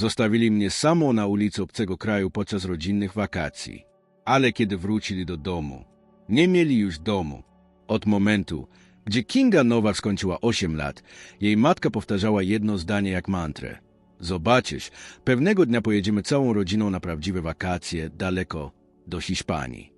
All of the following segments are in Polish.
Zostawili mnie samą na ulicy obcego kraju podczas rodzinnych wakacji. Ale kiedy wrócili do domu, nie mieli już domu. Od momentu, gdzie Kinga Nowak skończyła 8 lat, jej matka powtarzała jedno zdanie jak mantrę. Zobaczysz, pewnego dnia pojedziemy całą rodziną na prawdziwe wakacje daleko do Hiszpanii.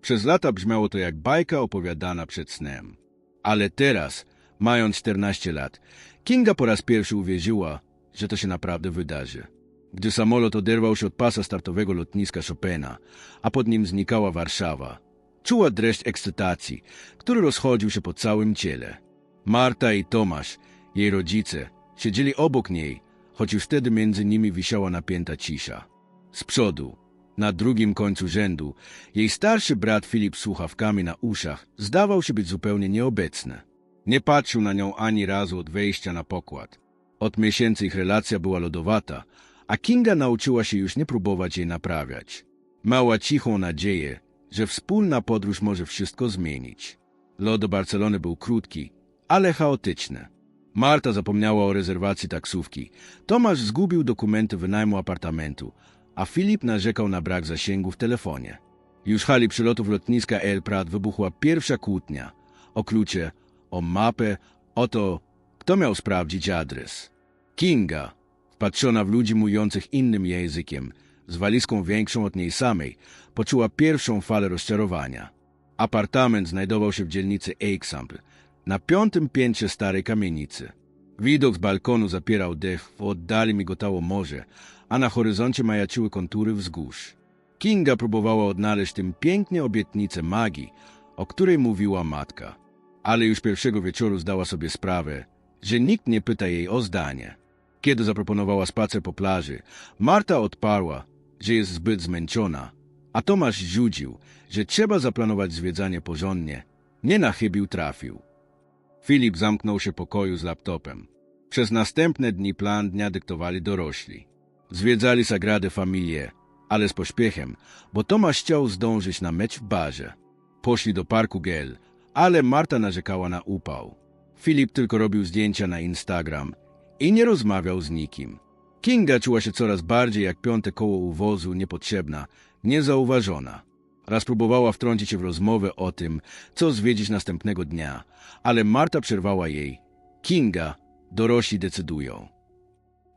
Przez lata brzmiało to jak bajka opowiadana przed snem. Ale teraz, mając 14 lat, Kinga po raz pierwszy uwierzyła, że to się naprawdę wydarzy. Gdy samolot oderwał się od pasa startowego lotniska Chopina, a pod nim znikała Warszawa, czuła dreszcz ekscytacji, który rozchodził się po całym ciele. Marta i Tomasz, jej rodzice, siedzieli obok niej, choć już wtedy między nimi wisiała napięta cisza. Z przodu, na drugim końcu rzędu, jej starszy brat Filip słuchawkami na uszach zdawał się być zupełnie nieobecny. Nie patrzył na nią ani razu od wejścia na pokład. Od miesięcy ich relacja była lodowata, a Kinga nauczyła się już nie próbować jej naprawiać. Mała cichą nadzieję, że wspólna podróż może wszystko zmienić. Lot do Barcelony był krótki, ale chaotyczny. Marta zapomniała o rezerwacji taksówki. Tomasz zgubił dokumenty wynajmu apartamentu, a Filip narzekał na brak zasięgu w telefonie. Już hali przylotów lotniska El Prat wybuchła pierwsza kłótnia. O klucze, o mapę, o to, kto miał sprawdzić adres. Kinga, wpatrzona w ludzi mówiących innym językiem, z walizką większą od niej samej, poczuła pierwszą falę rozczarowania. Apartament znajdował się w dzielnicy Eixample, na piątym piętrze starej kamienicy. Widok z balkonu zapierał dech, w oddali migotało morze, a na horyzoncie majaczyły kontury wzgórz. Kinga próbowała odnaleźć tym pięknie obietnicę magii, o której mówiła matka. Ale już pierwszego wieczoru zdała sobie sprawę, że nikt nie pyta jej o zdanie. Kiedy zaproponowała spacer po plaży, Marta odparła, że jest zbyt zmęczona, a Tomasz rzucił, że trzeba zaplanować zwiedzanie porządnie. Nie na chybił trafił. Filip zamknął się pokoju z laptopem. Przez następne dni plan dnia dyktowali dorośli. Zwiedzali Sagradę Familię, ale z pośpiechem, bo Tomasz chciał zdążyć na mecz w barze. Poszli do parku Gel, ale Marta narzekała na upał. Filip tylko robił zdjęcia na Instagram i nie rozmawiał z nikim. Kinga czuła się coraz bardziej jak piąte koło uwozu, niepotrzebna, niezauważona. Raz próbowała wtrącić się w rozmowę o tym, co zwiedzić następnego dnia, ale Marta przerwała jej. Kinga, dorośli decydują.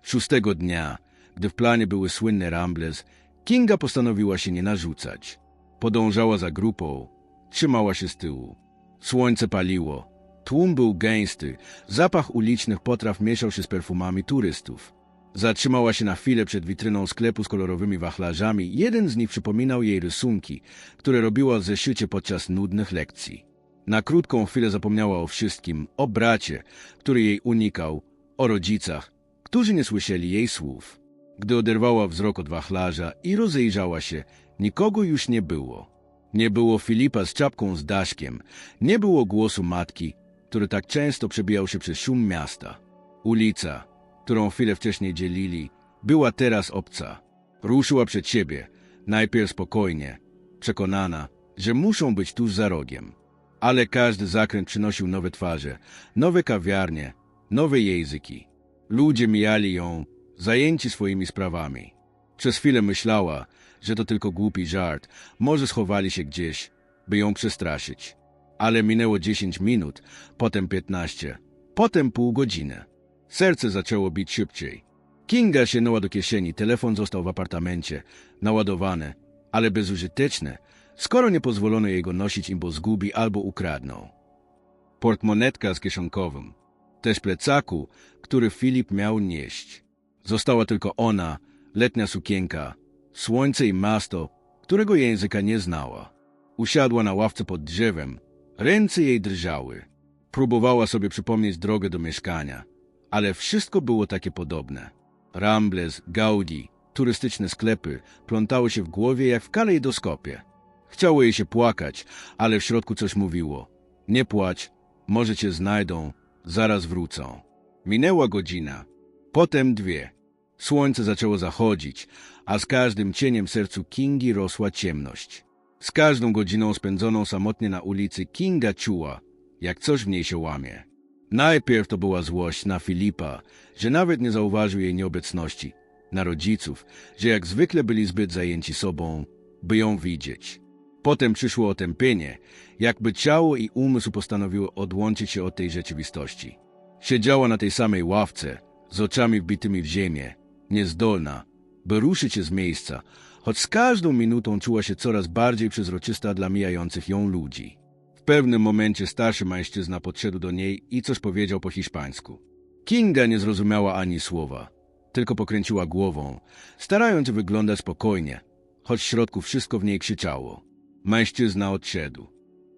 Szóstego dnia, gdy w planie były słynne Rambles, Kinga postanowiła się nie narzucać. Podążała za grupą, trzymała się z tyłu. Słońce paliło, tłum był gęsty, zapach ulicznych potraw mieszał się z perfumami turystów. Zatrzymała się na chwilę przed witryną sklepu z kolorowymi wachlarzami. Jeden z nich przypominał jej rysunki, które robiła w zeszycie podczas nudnych lekcji. Na krótką chwilę zapomniała o wszystkim, o bracie, który jej unikał, o rodzicach, którzy nie słyszeli jej słów. Gdy oderwała wzrok od wachlarza i rozejrzała się, nikogo już nie było. Nie było Filipa z czapką z daszkiem, nie było głosu matki, który tak często przebijał się przez szum miasta. Ulica, którą chwilę wcześniej dzielili, była teraz obca. Ruszyła przed siebie, najpierw spokojnie, przekonana, że muszą być tuż za rogiem. Ale każdy zakręt przynosił nowe twarze, nowe kawiarnie, nowe języki. Ludzie mijali ją, zajęci swoimi sprawami. Przez chwilę myślała, że to tylko głupi żart, może schowali się gdzieś, by ją przestraszyć. Ale minęło dziesięć minut, potem piętnaście, potem pół godziny. Serce zaczęło bić szybciej. Kinga sięgnęła do kieszeni, telefon został w apartamencie, naładowany, ale bezużyteczny, skoro nie pozwolono jej go nosić im, bo zgubi albo ukradną. Portmonetka z kieszonkowym, też plecaku, który Filip miał nieść. Została tylko ona, letnia sukienka, słońce i miasto, którego języka nie znała. Usiadła na ławce pod drzewem, ręce jej drżały. Próbowała sobie przypomnieć drogę do mieszkania, ale wszystko było takie podobne. Rambles, Gaudi, turystyczne sklepy plątały się w głowie jak w kalejdoskopie. Chciało jej się płakać, ale w środku coś mówiło. Nie płacz, może cię znajdą, zaraz wrócą. Minęła godzina, potem dwie. Słońce zaczęło zachodzić, a z każdym cieniem sercu Kingi rosła ciemność. Z każdą godziną spędzoną samotnie na ulicy Kinga czuła, jak coś w niej się łamie. Najpierw to była złość na Filipa, że nawet nie zauważył jej nieobecności. na rodziców, że jak zwykle byli zbyt zajęci sobą, by ją widzieć. Potem przyszło otępienie, jakby ciało i umysł postanowiły odłączyć się od tej rzeczywistości. Siedziała na tej samej ławce, z oczami wbitymi w ziemię, niezdolna, by ruszyć się z miejsca, choć z każdą minutą czuła się coraz bardziej przezroczysta dla mijających ją ludzi. W pewnym momencie starszy mężczyzna podszedł do niej i coś powiedział po hiszpańsku. Kinga nie zrozumiała ani słowa, tylko pokręciła głową, starając wyglądać spokojnie, choć w środku wszystko w niej krzyczało. Mężczyzna odszedł.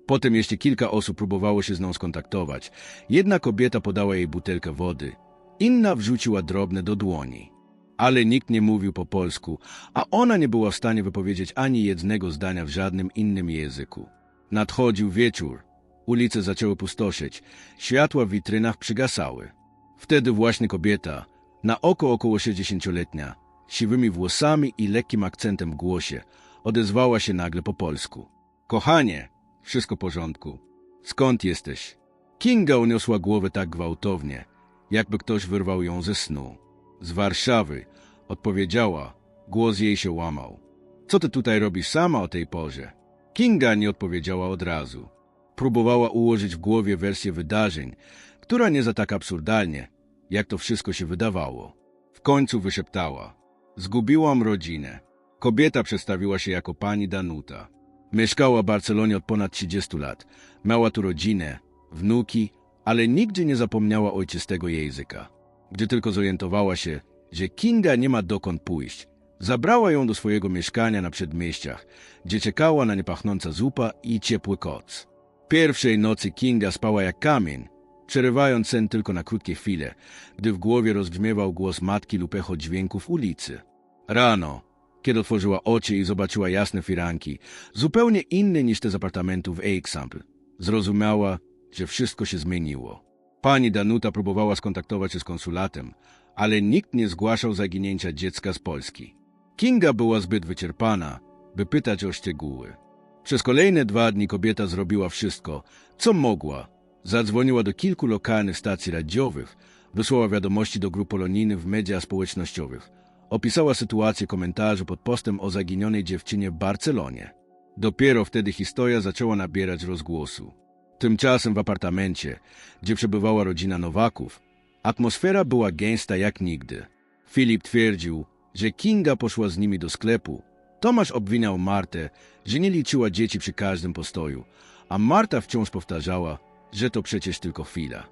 Potem jeszcze kilka osób próbowało się z nią skontaktować. Jedna kobieta podała jej butelkę wody, inna wrzuciła drobne do dłoni. Ale nikt nie mówił po polsku, a ona nie była w stanie wypowiedzieć ani jednego zdania w żadnym innym języku. Nadchodził wieczór. Ulice zaczęły pustoszyć, światła w witrynach przygasały. Wtedy właśnie kobieta, na oko około 60-letnia, siwymi włosami i lekkim akcentem w głosie, odezwała się nagle po polsku. Kochanie, wszystko w porządku. Skąd jesteś? Kinga uniosła głowę tak gwałtownie, jakby ktoś wyrwał ją ze snu. Z Warszawy, odpowiedziała, głos jej się łamał. Co ty tutaj robisz sama o tej porze? Kinga nie odpowiedziała od razu. Próbowała ułożyć w głowie wersję wydarzeń, która nie za tak absurdalnie, jak to wszystko się wydawało. W końcu wyszeptała. Zgubiłam rodzinę. Kobieta przedstawiła się jako pani Danuta. Mieszkała w Barcelonie od ponad 30 lat. Miała tu rodzinę, wnuki, ale nigdy nie zapomniała ojczystego języka. Gdy tylko zorientowała się, że Kinga nie ma dokąd pójść, zabrała ją do swojego mieszkania na przedmieściach, gdzie czekała na niepachnąca zupa i ciepły koc. Pierwszej nocy Kinga spała jak kamień, przerywając sen tylko na krótkie chwile, gdy w głowie rozbrzmiewał głos matki lub echo dźwięków ulicy. Rano, kiedy otworzyła oczy i zobaczyła jasne firanki, zupełnie inne niż te z apartamentu w Example, zrozumiała, że wszystko się zmieniło. Pani Danuta próbowała skontaktować się z konsulatem, ale nikt nie zgłaszał zaginięcia dziecka z Polski. Kinga była zbyt wyczerpana, by pytać o szczegóły. Przez kolejne dwa dni kobieta zrobiła wszystko, co mogła. Zadzwoniła do kilku lokalnych stacji radiowych, wysłała wiadomości do grup polonijnych w mediach społecznościowych, opisała sytuację komentarzu pod postem o zaginionej dziewczynie w Barcelonie. Dopiero wtedy historia zaczęła nabierać rozgłosu. Tymczasem w apartamencie, gdzie przebywała rodzina Nowaków, atmosfera była gęsta jak nigdy. Filip twierdził, że Kinga poszła z nimi do sklepu. Tomasz obwiniał Martę, że nie liczyła dzieci przy każdym postoju, a Marta wciąż powtarzała, że to przecież tylko chwila.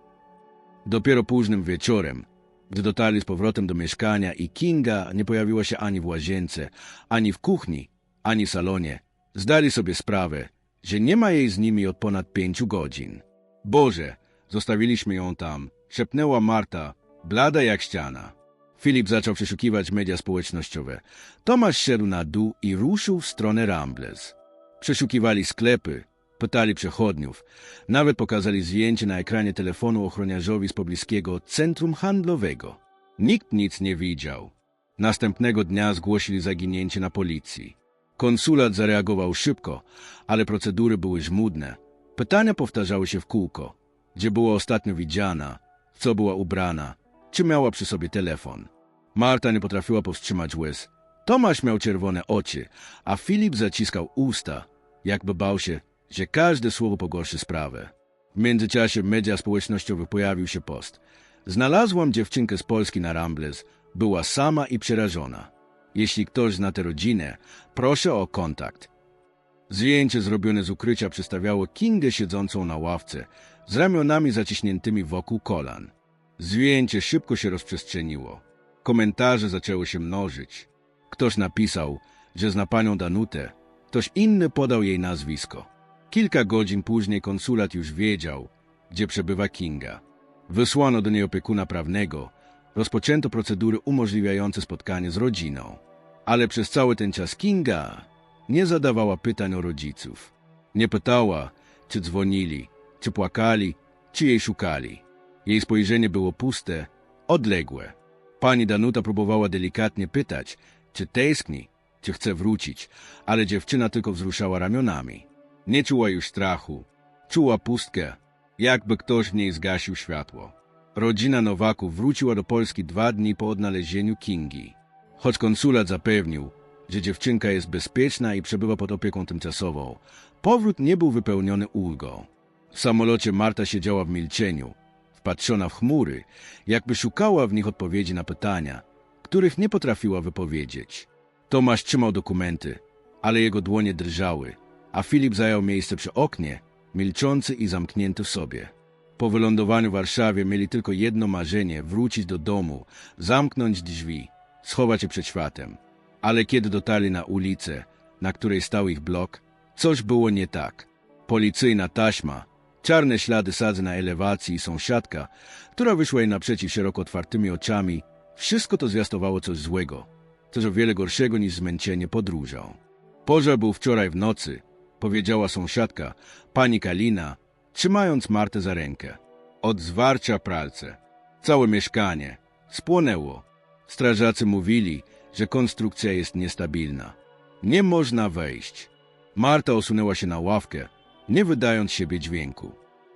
Dopiero późnym wieczorem, gdy dotarli z powrotem do mieszkania i Kinga nie pojawiła się ani w łazience, ani w kuchni, ani w salonie, zdali sobie sprawę, że nie ma jej z nimi od ponad pięciu godzin. Boże, zostawiliśmy ją tam, szepnęła Marta, blada jak ściana. Filip zaczął przeszukiwać media społecznościowe. Tomasz szedł na dół i ruszył w stronę Rambles. Przeszukiwali sklepy, pytali przechodniów, nawet pokazali zdjęcie na ekranie telefonu ochroniarzowi z pobliskiego centrum handlowego. Nikt nic nie widział. Następnego dnia zgłosili zaginięcie na policji. Konsulat zareagował szybko, ale procedury były żmudne. Pytania powtarzały się w kółko. Gdzie była ostatnio widziana, co była ubrana, czy miała przy sobie telefon. Marta nie potrafiła powstrzymać łez. Tomasz miał czerwone oczy, a Filip zaciskał usta, jakby bał się, że każde słowo pogorszy sprawę. W międzyczasie w mediach społecznościowych pojawił się post. Znalazłam dziewczynkę z Polski na Rambles. Była sama i przerażona. Jeśli ktoś zna tę rodzinę, proszę o kontakt. Zdjęcie zrobione z ukrycia przedstawiało Kingę siedzącą na ławce, z ramionami zaciśniętymi wokół kolan. Zdjęcie szybko się rozprzestrzeniło. Komentarze zaczęły się mnożyć. Ktoś napisał, że zna panią Danutę, ktoś inny podał jej nazwisko. Kilka godzin później konsulat już wiedział, gdzie przebywa Kinga. Wysłano do niej opiekuna prawnego, rozpoczęto procedury umożliwiające spotkanie z rodziną. Ale przez cały ten czas Kinga nie zadawała pytań o rodziców. Nie pytała, czy dzwonili, czy płakali, czy jej szukali. Jej spojrzenie było puste, odległe. Pani Danuta próbowała delikatnie pytać, czy tęskni, czy chce wrócić, ale dziewczyna tylko wzruszała ramionami. Nie czuła już strachu, czuła pustkę, jakby ktoś w niej zgasił światło. Rodzina Nowaków wróciła do Polski dwa dni po odnalezieniu Kingi. Choć konsulat zapewnił, że dziewczynka jest bezpieczna i przebywa pod opieką tymczasową, powrót nie był wypełniony ulgą. W samolocie Marta siedziała w milczeniu, wpatrzona w chmury, jakby szukała w nich odpowiedzi na pytania, których nie potrafiła wypowiedzieć. Tomasz trzymał dokumenty, ale jego dłonie drżały, a Filip zajął miejsce przy oknie, milczący i zamknięty w sobie. Po wylądowaniu w Warszawie mieli tylko jedno marzenie wrócić do domu, zamknąć drzwi, schować się przed światem. Ale kiedy dotarli na ulicę, na której stał ich blok, coś było nie tak. Policyjna taśma, czarne ślady sadzy na elewacji i sąsiadka, która wyszła jej naprzeciw szeroko otwartymi oczami, wszystko to zwiastowało coś złego, coś o wiele gorszego niż zmęczenie podróżą. Pożar był wczoraj w nocy, powiedziała sąsiadka, pani Kalina, trzymając Martę za rękę. Od zwarcia pralce. Całe mieszkanie. Spłonęło. Strażacy mówili, że konstrukcja jest niestabilna. Nie można wejść. Marta osunęła się na ławkę, nie wydając siebie dźwięku.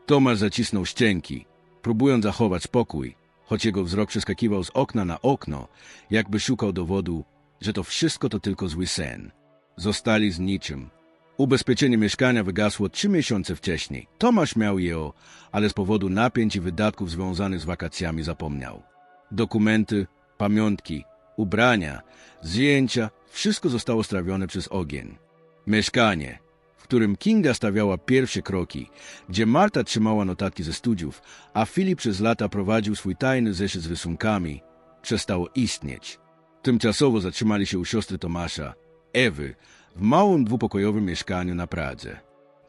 Tomasz zacisnął szczęki, próbując zachować spokój, choć jego wzrok przeskakiwał z okna na okno, jakby szukał dowodu, że to wszystko to tylko zły sen. Zostali z niczym. Ubezpieczenie mieszkania wygasło trzy miesiące wcześniej. Tomasz miał je, ale z powodu napięć i wydatków związanych z wakacjami zapomniał. Dokumenty, pamiątki, ubrania, zdjęcia, wszystko zostało strawione przez ogień. Mieszkanie, w którym Kinga stawiała pierwsze kroki, gdzie Marta trzymała notatki ze studiów, a Filip przez lata prowadził swój tajny zeszyt z rysunkami, przestało istnieć. Tymczasowo zatrzymali się u siostry Tomasza, Ewy, w małym dwupokojowym mieszkaniu na Pradze.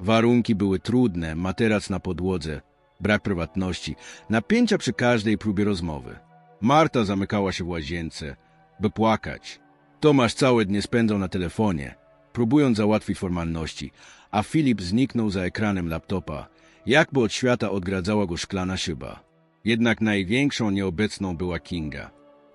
Warunki były trudne, materac na podłodze, brak prywatności, napięcia przy każdej próbie rozmowy. Marta zamykała się w łazience, by płakać. Tomasz całe dnie spędzał na telefonie, próbując załatwić formalności, a Filip zniknął za ekranem laptopa, jakby od świata odgradzała go szklana szyba. Jednak największą nieobecną była Kinga.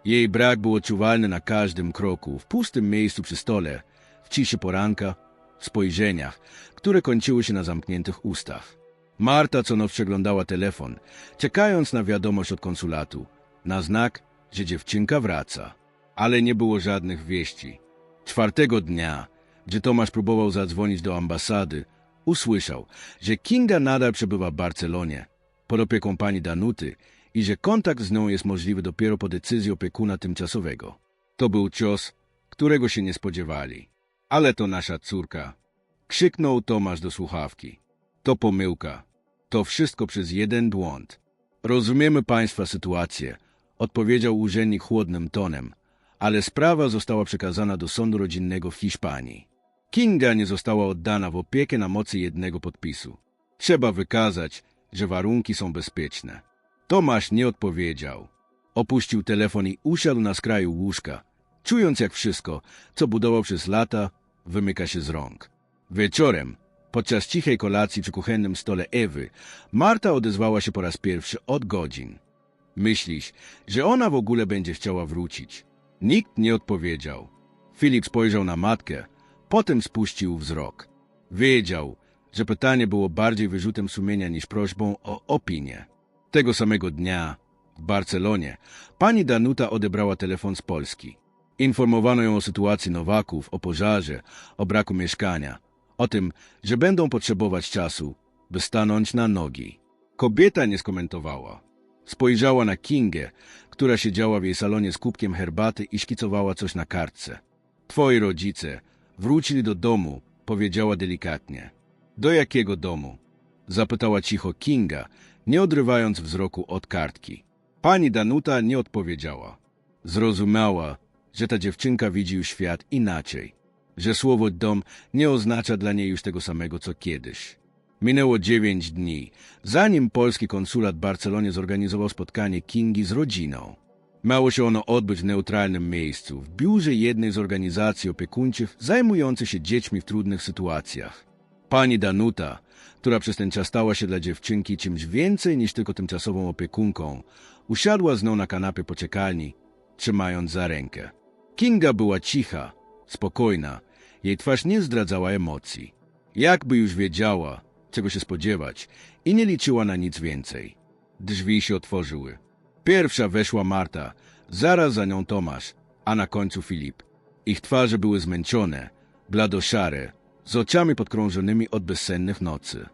Jej brak był odczuwalny na każdym kroku, w pustym miejscu przy stole, w ciszy poranka, w spojrzeniach, które kończyły się na zamkniętych ustach. Marta co noc przeglądała telefon, czekając na wiadomość od konsulatu, na znak, że dziewczynka wraca. Ale nie było żadnych wieści. Czwartego dnia, gdy Tomasz próbował zadzwonić do ambasady, usłyszał, że Kinga nadal przebywa w Barcelonie, pod opieką pani Danuty i że kontakt z nią jest możliwy dopiero po decyzji opiekuna tymczasowego. To był cios, którego się nie spodziewali. Ale to nasza córka. Krzyknął Tomasz do słuchawki. To pomyłka. To wszystko przez jeden błąd. Rozumiemy państwa sytuację, odpowiedział urzędnik chłodnym tonem, ale sprawa została przekazana do sądu rodzinnego w Hiszpanii. Kinga nie została oddana w opiekę na mocy jednego podpisu. Trzeba wykazać, że warunki są bezpieczne. Tomasz nie odpowiedział. Opuścił telefon i usiadł na skraju łóżka, czując jak wszystko, co budował przez lata, wymyka się z rąk. Wieczorem, podczas cichej kolacji przy kuchennym stole Ewy, Marta odezwała się po raz pierwszy od godzin. Myślisz, że ona w ogóle będzie chciała wrócić? Nikt nie odpowiedział. Filip spojrzał na matkę, potem spuścił wzrok. Wiedział, że pytanie było bardziej wyrzutem sumienia niż prośbą o opinię. Tego samego dnia, w Barcelonie, pani Danuta odebrała telefon z Polski. Informowano ją o sytuacji Nowaków, o pożarze, o braku mieszkania, o tym, że będą potrzebować czasu, by stanąć na nogi. Kobieta nie skomentowała. Spojrzała na Kingę, która siedziała w jej salonie z kubkiem herbaty i szkicowała coś na kartce. Twoi rodzice wrócili do domu, powiedziała delikatnie. Do jakiego domu? Zapytała cicho Kinga, nie odrywając wzroku od kartki. Pani Danuta nie odpowiedziała. Zrozumiała, że ta dziewczynka widzi już świat inaczej, że słowo dom nie oznacza dla niej już tego samego co kiedyś. Minęło dziewięć dni, zanim polski konsulat w Barcelonie zorganizował spotkanie Kingi z rodziną. Miało się ono odbyć w neutralnym miejscu, w biurze jednej z organizacji opiekuńczych zajmujących się dziećmi w trudnych sytuacjach. Pani Danuta, która przez ten czas stała się dla dziewczynki czymś więcej niż tylko tymczasową opiekunką, usiadła z nią na kanapie poczekalni, trzymając za rękę. Kinga była cicha, spokojna, jej twarz nie zdradzała emocji. Jakby już wiedziała, czego się spodziewać i nie liczyła na nic więcej. Drzwi się otworzyły. Pierwsza weszła Marta, zaraz za nią Tomasz, a na końcu Filip. Ich twarze były zmęczone, bladoszare, z oczami podkrążonymi od bezsennych nocy.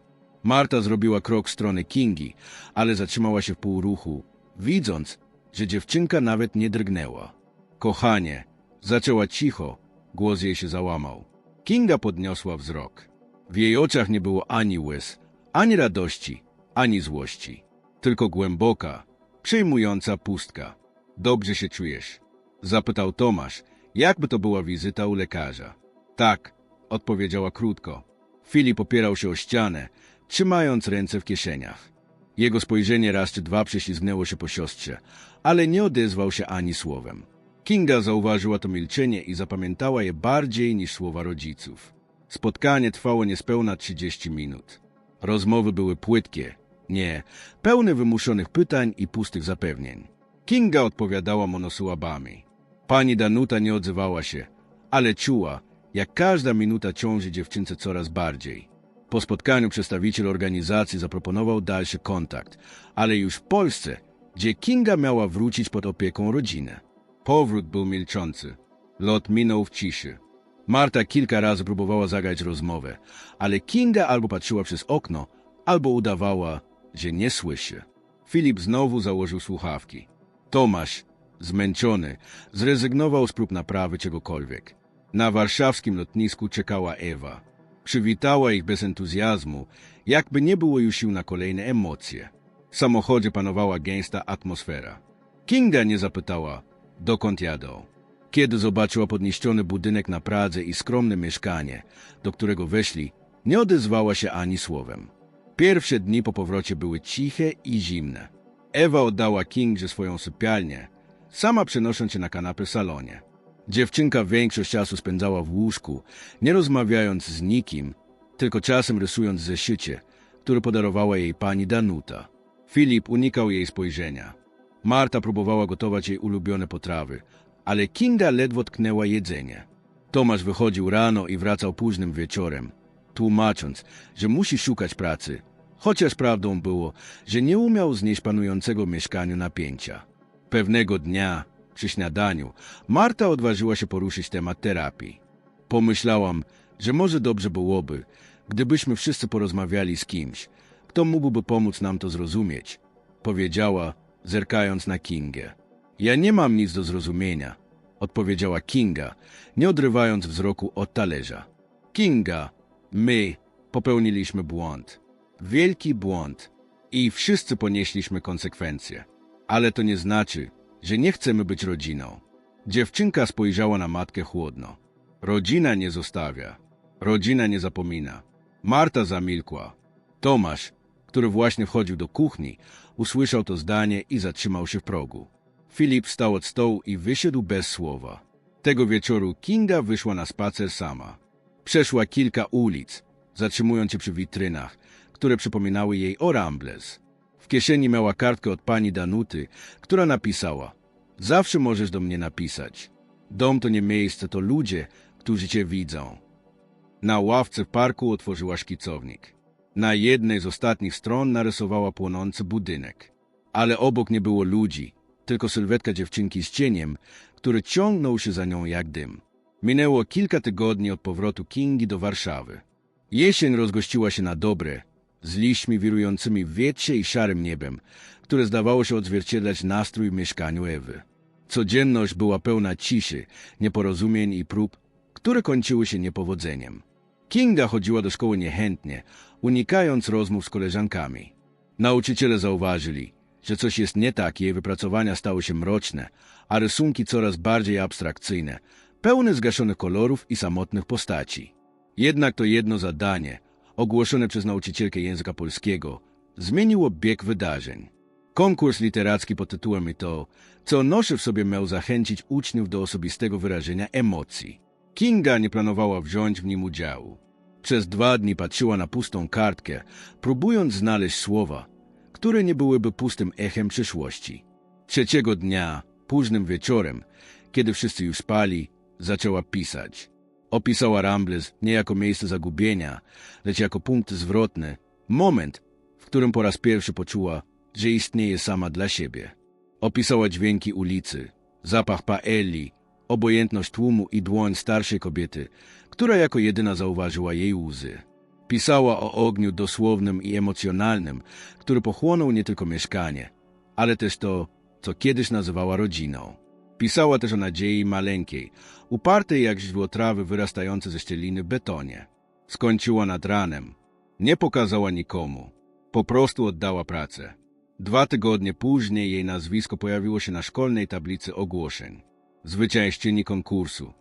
Marta zrobiła krok w stronę Kingi, ale zatrzymała się w półruchu, widząc, że dziewczynka nawet nie drgnęła. Kochanie, zaczęła cicho, głos jej się załamał. Kinga podniosła wzrok. W jej oczach nie było ani łez, ani radości, ani złości. Tylko głęboka, przejmująca pustka. Dobrze się czujesz? Zapytał Tomasz, jakby to była wizyta u lekarza. Tak, odpowiedziała krótko. Filip opierał się o ścianę, trzymając ręce w kieszeniach. Jego spojrzenie raz czy dwa prześlizgnęło się po siostrze, ale nie odezwał się ani słowem. Kinga zauważyła to milczenie i zapamiętała je bardziej niż słowa rodziców. Spotkanie trwało niespełna 30 minut. Rozmowy były płytkie, nie, pełne wymuszonych pytań i pustych zapewnień. Kinga odpowiadała monosyłabami. Pani Danuta nie odzywała się, ale czuła, jak każda minuta ciąży dziewczynce coraz bardziej. Po spotkaniu przedstawiciel organizacji zaproponował dalszy kontakt, ale już w Polsce, gdzie Kinga miała wrócić pod opieką rodziny. Powrót był milczący. Lot minął w ciszy. Marta kilka razy próbowała zagrać rozmowę, ale Kinga albo patrzyła przez okno, albo udawała, że nie słyszy. Filip znowu założył słuchawki. Tomasz, zmęczony, zrezygnował z prób naprawy czegokolwiek. Na warszawskim lotnisku czekała Ewa. Przywitała ich bez entuzjazmu, jakby nie było już sił na kolejne emocje. W samochodzie panowała gęsta atmosfera. Kinga nie zapytała, dokąd jadą. Kiedy zobaczyła podniszczony budynek na Pradze i skromne mieszkanie, do którego weszli, nie odezwała się ani słowem. Pierwsze dni po powrocie były ciche i zimne. Ewa oddała Kingze swoją sypialnię, sama przenosząc się na kanapę w salonie. Dziewczynka większość czasu spędzała w łóżku, nie rozmawiając z nikim, tylko czasem rysując zeszycie, które podarowała jej pani Danuta. Filip unikał jej spojrzenia. Marta próbowała gotować jej ulubione potrawy, ale Kinga ledwo tknęła jedzenie. Tomasz wychodził rano i wracał późnym wieczorem, tłumacząc, że musi szukać pracy, chociaż prawdą było, że nie umiał znieść panującego w mieszkaniu napięcia. Pewnego dnia, przy śniadaniu, Marta odważyła się poruszyć temat terapii. Pomyślałam, że może dobrze byłoby, gdybyśmy wszyscy porozmawiali z kimś, kto mógłby pomóc nam to zrozumieć, powiedziała, zerkając na Kingę. Ja nie mam nic do zrozumienia, odpowiedziała Kinga, nie odrywając wzroku od talerza. Kinga, my popełniliśmy błąd. Wielki błąd. I wszyscy ponieśliśmy konsekwencje. Ale to nie znaczy, że nie chcemy być rodziną. Dziewczynka spojrzała na matkę chłodno. Rodzina nie zostawia. Rodzina nie zapomina. Marta zamilkła. Tomasz, który właśnie wchodził do kuchni, usłyszał to zdanie i zatrzymał się w progu. Filip wstał od stołu i wyszedł bez słowa. Tego wieczoru Kinga wyszła na spacer sama. Przeszła kilka ulic, zatrzymując się przy witrynach, które przypominały jej o Rambles. W kieszeni miała kartkę od pani Danuty, która napisała Zawsze możesz do mnie napisać. Dom to nie miejsce, to ludzie, którzy cię widzą. Na ławce w parku otworzyła szkicownik. Na jednej z ostatnich stron narysowała płonący budynek. Ale obok nie było ludzi, tylko sylwetka dziewczynki z cieniem, który ciągnął się za nią jak dym. Minęło kilka tygodni od powrotu Kingi do Warszawy. Jesień rozgościła się na dobre, z liśćmi wirującymi w wietrze i szarym niebem, które zdawało się odzwierciedlać nastrój w mieszkaniu Ewy. Codzienność była pełna ciszy, nieporozumień i prób, które kończyły się niepowodzeniem. Kinga chodziła do szkoły niechętnie, unikając rozmów z koleżankami. Nauczyciele zauważyli, że coś jest nie tak i jej wypracowania stały się mroczne, a rysunki coraz bardziej abstrakcyjne, pełne zgaszonych kolorów i samotnych postaci. Jednak to jedno zadanie, ogłoszone przez nauczycielkę języka polskiego, zmieniło bieg wydarzeń. Konkurs literacki pod tytułem i to, co noszy w sobie miał zachęcić uczniów do osobistego wyrażenia emocji. Kinga nie planowała wziąć w nim udziału. Przez dwa dni patrzyła na pustą kartkę, próbując znaleźć słowa, które nie byłyby pustym echem przyszłości. Trzeciego dnia, późnym wieczorem, kiedy wszyscy już spali, zaczęła pisać. Opisała Rambles nie jako miejsce zagubienia, lecz jako punkt zwrotny, moment, w którym po raz pierwszy poczuła, że istnieje sama dla siebie. Opisała dźwięki ulicy, zapach paelli, obojętność tłumu i dłoń starszej kobiety, która jako jedyna zauważyła jej łzy. Pisała o ogniu dosłownym i emocjonalnym, który pochłonął nie tylko mieszkanie, ale też to, co kiedyś nazywała rodziną. Pisała też o nadziei maleńkiej, upartej jak źródło trawy wyrastające ze szczeliny betonie. Skończyła nad ranem. Nie pokazała nikomu. Po prostu oddała pracę. Dwa tygodnie później jej nazwisko pojawiło się na szkolnej tablicy ogłoszeń. Zwyciężczyni konkursu.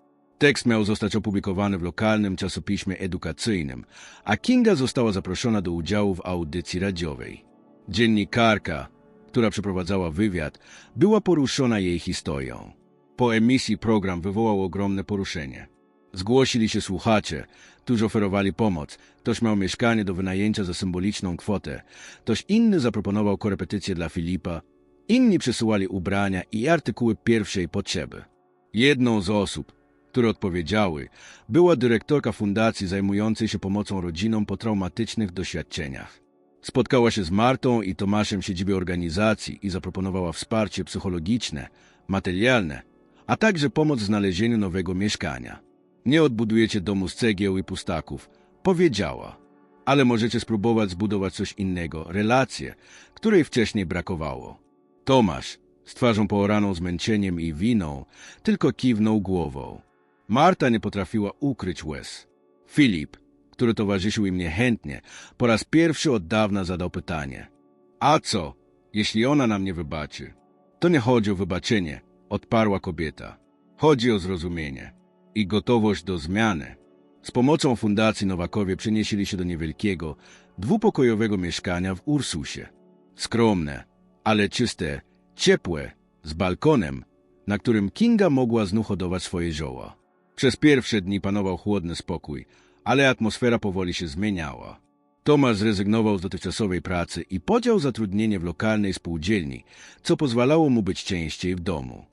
Tekst miał zostać opublikowany w lokalnym czasopiśmie edukacyjnym, a Kinga została zaproszona do udziału w audycji radiowej. Dziennikarka, która przeprowadzała wywiad, była poruszona jej historią. Po emisji program wywołał ogromne poruszenie. Zgłosili się słuchacze, którzy oferowali pomoc. Ktoś miał mieszkanie do wynajęcia za symboliczną kwotę. Ktoś inny zaproponował korepetycje dla Filipa. Inni przesyłali ubrania i artykuły pierwszej potrzeby. Jedną z osób, które odpowiedziały, była dyrektorka fundacji zajmującej się pomocą rodzinom po traumatycznych doświadczeniach. Spotkała się z Martą i Tomaszem w siedzibie organizacji i zaproponowała wsparcie psychologiczne, materialne, a także pomoc w znalezieniu nowego mieszkania. Nie odbudujecie domu z cegieł i pustaków, powiedziała, ale możecie spróbować zbudować coś innego, relację, której wcześniej brakowało. Tomasz, z twarzą pooraną zmęczeniem i winą, tylko kiwnął głową. Marta nie potrafiła ukryć łez. Filip, który towarzyszył im niechętnie, po raz pierwszy od dawna zadał pytanie. A co, jeśli ona nam nie wybaczy? To nie chodzi o wybaczenie, odparła kobieta. Chodzi o zrozumienie i gotowość do zmiany. Z pomocą Fundacji Nowakowie przenieśli się do niewielkiego, dwupokojowego mieszkania w Ursusie. Skromne, ale czyste, ciepłe, z balkonem, na którym Kinga mogła znów hodować swoje zioła. Przez pierwsze dni panował chłodny spokój, ale atmosfera powoli się zmieniała. Tomasz zrezygnował z dotychczasowej pracy i podział zatrudnienie w lokalnej spółdzielni, co pozwalało mu być częściej w domu.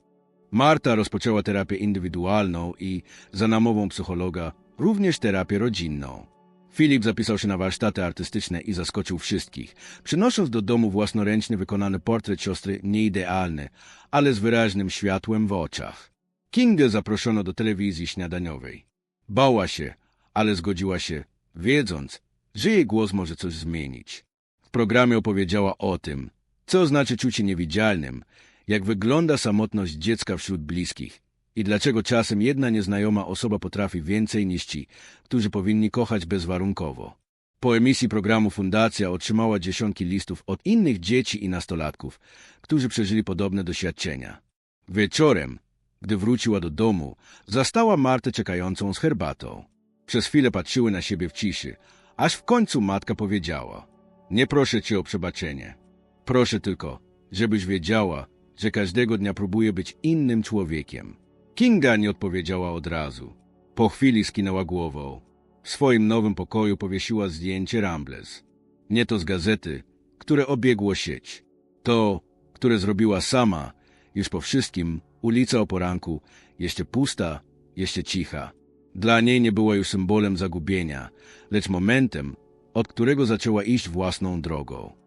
Marta rozpoczęła terapię indywidualną i, za namową psychologa, również terapię rodzinną. Filip zapisał się na warsztaty artystyczne i zaskoczył wszystkich, przynosząc do domu własnoręcznie wykonany portret siostry nieidealny, ale z wyraźnym światłem w oczach. Kingę zaproszono do telewizji śniadaniowej. Bała się, ale zgodziła się, wiedząc, że jej głos może coś zmienić. W programie opowiedziała o tym, co znaczy czucie niewidzialnym, jak wygląda samotność dziecka wśród bliskich i dlaczego czasem jedna nieznajoma osoba potrafi więcej niż ci, którzy powinni kochać bezwarunkowo. Po emisji programu Fundacja otrzymała dziesiątki listów od innych dzieci i nastolatków, którzy przeżyli podobne doświadczenia. Wieczorem, gdy wróciła do domu, zastała Martę czekającą z herbatą. Przez chwilę patrzyły na siebie w ciszy, aż w końcu matka powiedziała: Nie proszę cię o przebaczenie. Proszę tylko, żebyś wiedziała, że każdego dnia próbuje być innym człowiekiem. Kinga nie odpowiedziała od razu. Po chwili skinęła głową. W swoim nowym pokoju powiesiła zdjęcie Rambles. Nie to z gazety, które obiegło sieć. To, które zrobiła sama, już po wszystkim, ulica o poranku, jeszcze pusta, jeszcze cicha. Dla niej nie była już symbolem zagubienia, lecz momentem, od którego zaczęła iść własną drogą.